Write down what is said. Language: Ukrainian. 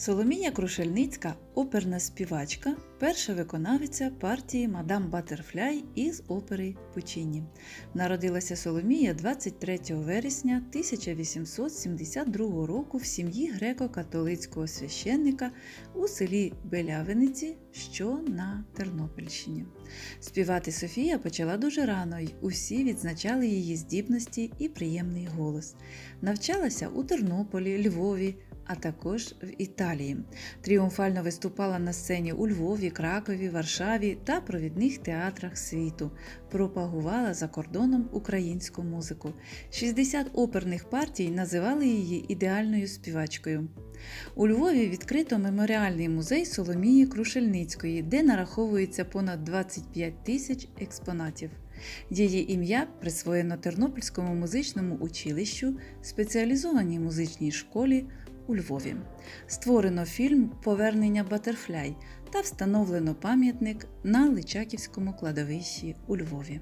Соломія Крушельницька оперна співачка, перша виконавиця партії Мадам Батерфляй із опери Пучині. Народилася Соломія 23 вересня 1872 року в сім'ї греко-католицького священника у селі Белявиниці, що на Тернопільщині. Співати Софія почала дуже рано, й усі відзначали її здібності і приємний голос. Навчалася у Тернополі, Львові, а також в Італії. Тріумфально виступала на сцені у Львові, Кракові, Варшаві та провідних театрах світу. Пропагувала за кордоном українську музику. 60 оперних партій називали її ідеальною співачкою. У Львові відкрито меморіальний музей Соломії Крушельницької, де нараховується понад 25 тисяч експонатів. Її ім'я присвоєно Тернопільському музичному училищу, спеціалізованій музичній школі у Львові. Створено фільм Повернення Батерфляй та встановлено пам'ятник на Личаківському кладовищі у Львові.